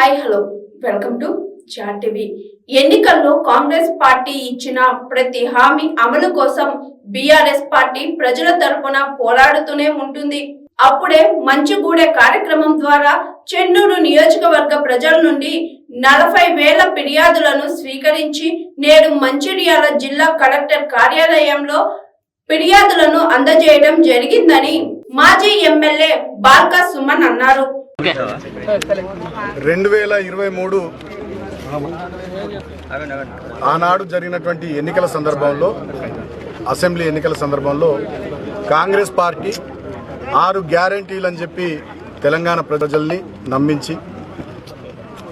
Hi hello. Welcome to char TV. ఎన్నికల్లో Congress party ఇచ్చిన ప్రతి హామీ అమలు కోసం బీఆర్ఎస్ పార్టీ ప్రజల తరపున పోరాడుతూనే ఉంటుంది. అప్పుడే మంచుగూడే కార్యక్రమం ద్వారా చెన్నూరు నియోజకవర్గ ప్రజల నుండి నలభై వేల ఫిర్యాదులను స్వీకరించి నేడు మంచిర్యాల జిల్లా కలెక్టర్ కార్యాలయంలో ఫిర్యాదులను అందజేయడం జరిగిందని మాజీ ఎమ్మెల్యే బాల్కా సుమన్ అన్నారు. రెండు వేల ఇరవై మూడు ఆనాడు జరిగినటువంటి ఎన్నికల సందర్భంలో అసెంబ్లీ ఎన్నికల సందర్భంలో కాంగ్రెస్ పార్టీ ఆరు గ్యారంటీలు అని చెప్పి తెలంగాణ ప్రజల్ని నమ్మించి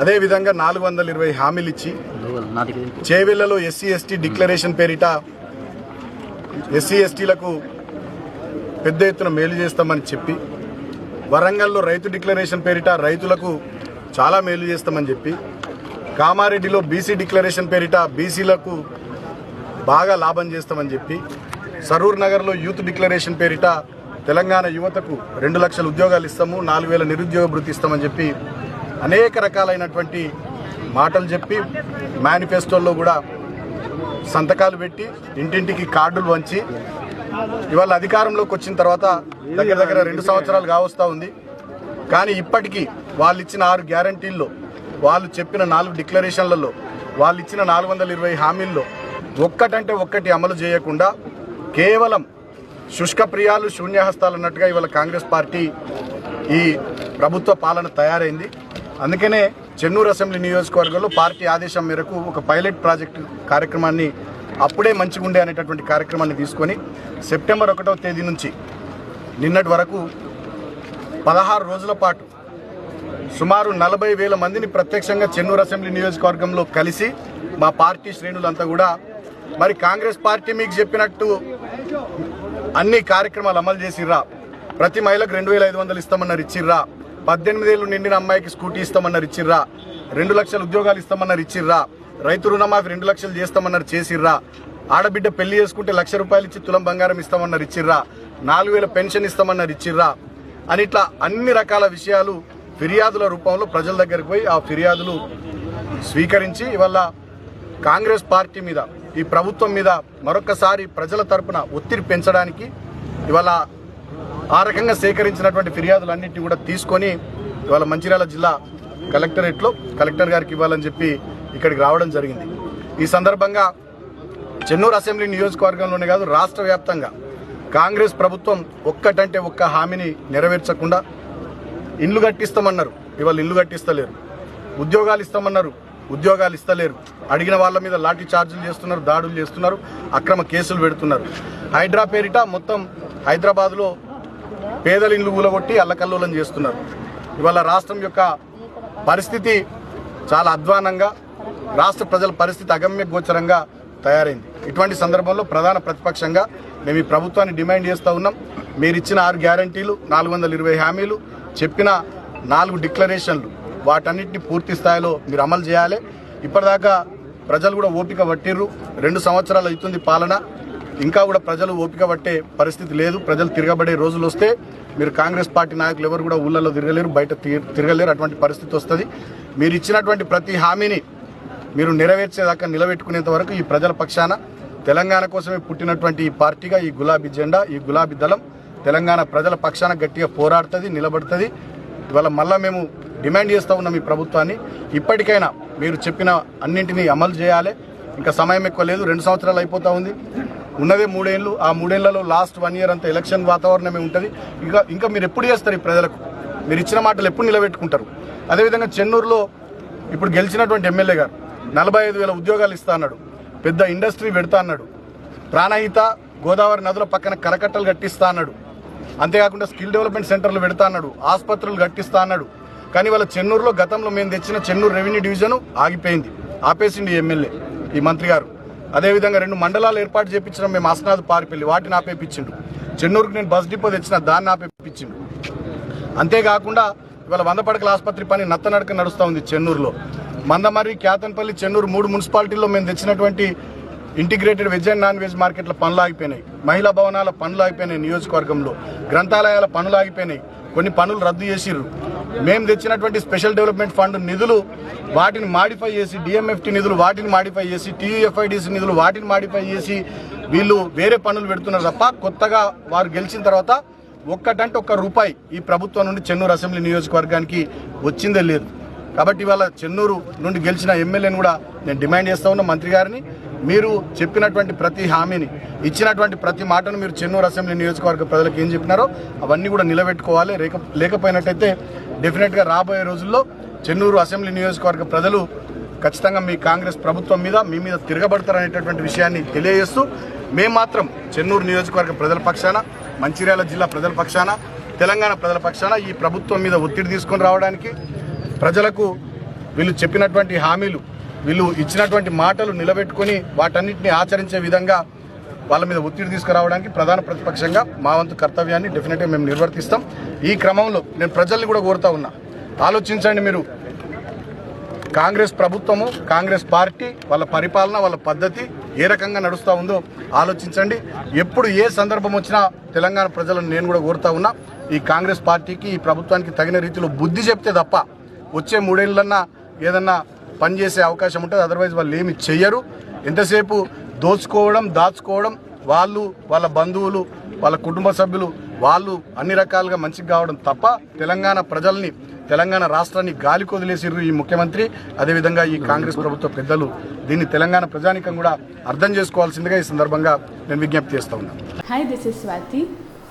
అదేవిధంగా నాలుగు వందల ఇరవై హామీలు ఇచ్చి చేవెళ్ళలో ఎస్సీ ఎస్టీ డిక్లరేషన్ పేరిట ఎస్సీ ఎస్టీలకు పెద్ద ఎత్తున మేలు చేస్తామని చెప్పి వరంగల్లో రైతు డిక్లరేషన్ పేరిట రైతులకు చాలా మేలు చేస్తామని చెప్పి కామారెడ్డిలో బీసీ డిక్లరేషన్ పేరిట బీసీలకు బాగా లాభం చేస్తామని చెప్పి సరూర్ నగర్లో యూత్ డిక్లరేషన్ పేరిట తెలంగాణ యువతకు రెండు లక్షల ఉద్యోగాలు ఇస్తాము నాలుగు వేల నిరుద్యోగ భృతి ఇస్తామని చెప్పి అనేక రకాలైనటువంటి మాటలు చెప్పి మేనిఫెస్టోల్లో కూడా సంతకాలు పెట్టి ఇంటింటికి కార్డులు వంచి ఇవాళ అధికారంలోకి వచ్చిన తర్వాత దగ్గర దగ్గర రెండు సంవత్సరాలు కావస్తా ఉంది. కానీ ఇప్పటికీ వాళ్ళు ఇచ్చిన ఆరు గ్యారంటీల్లో వాళ్ళు చెప్పిన నాలుగు డిక్లరేషన్లలో వాళ్ళు ఇచ్చిన నాలుగు వందల ఇరవై హామీల్లో ఒక్కటంటే ఒక్కటి అమలు చేయకుండా కేవలం శుష్క ప్రియాలు శూన్యహస్తాలు అన్నట్టుగా ఇవాళ కాంగ్రెస్ పార్టీ ఈ ప్రభుత్వ పాలన తయారైంది. అందుకనే చెన్నూరు అసెంబ్లీ నియోజకవర్గంలో పార్టీ ఆదేశం మేరకు ఒక పైలట్ ప్రాజెక్టు కార్యక్రమాన్ని అప్పుడే మంచిగా ఉండే అనేటటువంటి కార్యక్రమాన్ని తీసుకొని సెప్టెంబర్ ఒకటవ తేదీ నుంచి నిన్నటి వరకు పదహారు రోజుల పాటు సుమారు నలభై వేల మందిని ప్రత్యక్షంగా చెన్నూరు అసెంబ్లీ నియోజకవర్గంలో కలిసి మా పార్టీ శ్రేణులంతా కూడా మరి కాంగ్రెస్ పార్టీ మీకు చెప్పినట్టు అన్ని కార్యక్రమాలు అమలు చేసిర్రా. ప్రతి మహిళకు రెండు వేల ఐదు వందలు ఇస్తామన్నారు ఇచ్చిర్రా. పద్దెనిమిది ఏళ్ళు నిండిన అమ్మాయికి స్కూటీ ఇస్తామన్నారు ఇచ్చిర్రా. రెండు లక్షల ఉద్యోగాలు ఇస్తామన్నారు ఇచ్చిర్రా. రైతు రుణమాఫీ రెండు లక్షలు చేస్తామన్నారు చేసిర్రా. ఆడబిడ్డ పెళ్ళి చేసుకుంటే లక్ష రూపాయలు ఇచ్చి తులం బంగారం ఇస్తామన్నారు ఇచ్చిర్రా. నాలుగు వేల పెన్షన్ ఇస్తామన్నారు ఇచ్చిర్రా. అని ఇట్లా అన్ని రకాల విషయాలు ఫిర్యాదుల రూపంలో ప్రజల దగ్గరికి పోయి ఆ ఫిర్యాదులు స్వీకరించి ఇవాళ కాంగ్రెస్ పార్టీ మీద ఈ ప్రభుత్వం మీద మరొకసారి ప్రజల తరపున ఒత్తిడి పెంచడానికి ఇవాళ ఆ రకంగా సేకరించినటువంటి ఫిర్యాదులన్నింటినీ కూడా తీసుకొని ఇవాళ మంచిర్యాల జిల్లా కలెక్టరేట్లో కలెక్టర్ గారికి ఇవ్వాలని చెప్పి ఇక్కడికి రావడం జరిగింది. ఈ సందర్భంగా చెన్నూరు అసెంబ్లీ నియోజకవర్గంలోనే కాదు రాష్ట్ర వ్యాప్తంగా కాంగ్రెస్ ప్రభుత్వం ఒక్కటంటే ఒక్క హామీని నెరవేర్చకుండా ఇండ్లు కట్టిస్తామన్నారు. ఇవాళ ఇల్లు కట్టిస్తలేరు. ఉద్యోగాలు ఇస్తామన్నారు. ఉద్యోగాలు ఇస్తలేరు. అడిగిన వాళ్ళ మీద లాఠీ చార్జీలు చేస్తున్నారు దాడులు చేస్తున్నారు అక్రమ కేసులు పెడుతున్నారు. హైడ్రా పేరిట మొత్తం హైదరాబాద్లో పేదల ఇండ్లు కూలగొట్టి అల్లకల్లోలం చేస్తున్నారు. ఇవాళ రాష్ట్రం యొక్క పరిస్థితి చాలా అధ్వానంగా రాష్ట్ర ప్రజల పరిస్థితి అగమ్య గోచరంగా తయారైంది. ఇటువంటి సందర్భంలో ప్రధాన ప్రతిపక్షంగా మేము ఈ ప్రభుత్వాన్ని డిమాండ్ చేస్తూ ఉన్నాం. మీరు ఇచ్చిన ఆరు గ్యారంటీలు నాలుగు వందల ఇరవై హామీలు చెప్పిన నాలుగు డిక్లరేషన్లు వాటన్నిటిని పూర్తి స్థాయిలో మీరు అమలు చేయాలి. ఇప్పటిదాకా ప్రజలు కూడా ఓపిక పట్టిర్రు. రెండు సంవత్సరాలు అవుతుంది పాలన. ఇంకా కూడా ప్రజలు ఓపిక పట్టే పరిస్థితి లేదు. ప్రజలు తిరగబడే రోజులు వస్తే మీరు కాంగ్రెస్ పార్టీ నాయకులు ఎవరు కూడా ఊళ్ళల్లో తిరగలేరు బయట తి- తిరగలేరు. అటువంటి పరిస్థితి వస్తుంది. మీరు ఇచ్చినటువంటి ప్రతి హామీని మీరు నెరవేర్చేదాకా నిలబెట్టుకునేంత వరకు ఈ ప్రజల పక్షాన తెలంగాణ కోసమే పుట్టినటువంటి ఈ పార్టీగా ఈ గులాబీ జెండా ఈ గులాబీ దళం తెలంగాణ ప్రజల పక్షాన గట్టిగా పోరాడుతుంది నిలబడుతుంది. ఇవాళ మళ్ళీ మేము డిమాండ్ చేస్తూ ఉన్నాం ఈ ప్రభుత్వాన్ని. ఇప్పటికైనా మీరు చెప్పిన అన్నింటినీ అమలు చేయాలి. ఇంకా సమయం ఎక్కువ లేదు రెండు సంవత్సరాలు అయిపోతా ఉంది. ఉన్నదే మూడేళ్ళు ఆ మూడేళ్ళలో లాస్ట్ వన్ ఇయర్ అంతా ఎలక్షన్ వాతావరణమే ఉంటుంది. ఇంకా ఇంకా మీరు ఎప్పుడు చేస్తారు ఈ ప్రజలకు? మీరు ఇచ్చిన మాటలు ఎప్పుడు నిలబెట్టుకుంటారు? అదేవిధంగా చెన్నూరులో ఇప్పుడు గెలిచినటువంటి ఎమ్మెల్యే గారు నలభై ఐదు వేల ఉద్యోగాలు ఇస్తా అన్నాడు. పెద్ద ఇండస్ట్రీ పెడతా అన్నాడు. ప్రాణహిత గోదావరి నదుల పక్కన కరకట్టలు కట్టిస్తా అన్నాడు. అంతేకాకుండా స్కిల్ డెవలప్మెంట్ సెంటర్లు పెడతా అన్నాడు. ఆసుపత్రులు కట్టిస్తా అన్నాడు. కానీ వాళ్ళ చెన్నూరులో గతంలో మేము తెచ్చిన చెన్నూరు రెవెన్యూ డివిజన్ ఆగిపోయింది. ఆపేసింది ఈ ఎమ్మెల్యే ఈ మంత్రి గారు. అదేవిధంగా రెండు మండలాలు ఏర్పాటు చేయించడం మేము అస్నాథ్ పారిపల్లి వాటిని ఆపేపించిండు. చెన్నూరుకు నేను బస్ డిపో తెచ్చిన దాన్ని ఆపేపించిండు. అంతేకాకుండా ఇవాళ వంద పడకల ఆసుపత్రి పని నత్తనడక నడుస్తూ ఉంది చెన్నూరులో. మందమర్రి క్యాతన్పల్లి చెన్నూరు మూడు మున్సిపాలిటీల్లో మేము తెచ్చినటువంటి integrated veg and non veg మార్కెట్ల పనులు ఆగిపోయినాయి. మహిళా భవనాల పనులు ఆగిపోయినాయి నియోజకవర్గంలో. గ్రంథాలయాల పనులు ఆగిపోయినాయి. కొన్ని పనులు రద్దు చేసిర్రు. మేము తెచ్చినటువంటి స్పెషల్ డెవలప్మెంట్ ఫండ్ నిధులు వాటిని మాడిఫై చేసి డిఎంఎఫ్టీ నిధులు వాటిని మాడిఫై చేసి టీయూఎఫ్ఐడిసి నిధులు వాటిని మాడిఫై చేసి వీళ్ళు వేరే పనులు పెడుతున్నారు తప్ప కొత్తగా వారు గెలిచిన తర్వాత ఒక్కటంటే ఒక్క రూపాయి ఈ ప్రభుత్వం నుండి చెన్నూరు అసెంబ్లీ నియోజకవర్గానికి వచ్చిందే లేదు. కాబట్టి ఇవాళ చెన్నూరు నుండి గెలిచిన ఎమ్మెల్యేని కూడా నేను డిమాండ్ చేస్తా ఉన్నా మంత్రి గారిని. మీరు చెప్పినటువంటి ప్రతి హామీని ఇచ్చినటువంటి ప్రతి మాటను మీరు చెన్నూరు అసెంబ్లీ నియోజకవర్గ ప్రజలకు ఏం చెప్పినారో అవన్నీ కూడా నిలబెట్టుకోవాలి. లేక లేకపోయినట్టయితే డెఫినెట్గా రాబోయే రోజుల్లో చెన్నూరు అసెంబ్లీ నియోజకవర్గ ప్రజలు ఖచ్చితంగా మీ కాంగ్రెస్ ప్రభుత్వం మీద మీ మీద తిరగబడతారనేటటువంటి విషయాన్ని తెలియజేస్తూ మేము మాత్రం చెన్నూరు నియోజకవర్గ ప్రజల పక్షాన మంచిర్యాల జిల్లా ప్రజల పక్షాన తెలంగాణ ప్రజల పక్షాన ఈ ప్రభుత్వం మీద ఒత్తిడి తీసుకొని రావడానికి ప్రజలకు వీళ్ళు చెప్పినటువంటి హామీలు వీళ్ళు ఇచ్చినటువంటి మాటలు నిలబెట్టుకొని వాటన్నిటిని ఆచరించే విధంగా వాళ్ళ మీద ఒత్తిడి తీసుకురావడానికి ప్రధాన ప్రతిపక్షంగా మా వంతు కర్తవ్యాన్ని డెఫినెట్గా మేము నిర్వర్తిస్తాం. ఈ క్రమంలో నేను ప్రజల్ని కూడా కోరుతా ఉన్నా. ఆలోచించండి మీరు. కాంగ్రెస్ ప్రభుత్వము కాంగ్రెస్ పార్టీ వాళ్ళ పరిపాలన వాళ్ళ పద్ధతి ఏ రకంగా నడుస్తూ ఉందో ఆలోచించండి. ఎప్పుడు ఏ సందర్భం వచ్చినా తెలంగాణ ప్రజలను నేను కూడా కోరుతా ఉన్నా. ఈ కాంగ్రెస్ పార్టీకి ఈ ప్రభుత్వానికి తగిన రీతిలో బుద్ధి చెప్తే తప్ప వచ్చే మూడేళ్ళన్నా ఏదన్నా పనిచేసే అవకాశం ఉంటుంది అదర్వైజ్ వాళ్ళు ఏమి చెయ్యరు. ఎంతసేపు దోచుకోవడం దాచుకోవడం వాళ్ళు వాళ్ళ బంధువులు వాళ్ళ కుటుంబ సభ్యులు వాళ్ళు అన్ని రకాలుగా మంచిగా కావడం తప్ప తెలంగాణ ప్రజల్ని తెలంగాణ రాష్ట్రాన్ని గాలి కొదిలేసిర్రు ఈ ముఖ్యమంత్రి. అదేవిధంగా ఈ కాంగ్రెస్ ప్రభుత్వ పెద్దలు దీన్ని తెలంగాణ ప్రజానికం కూడా అర్థం చేసుకోవాల్సిందిగా ఈ సందర్భంగా నేను విజ్ఞప్తి చేస్తా ఉన్నాను.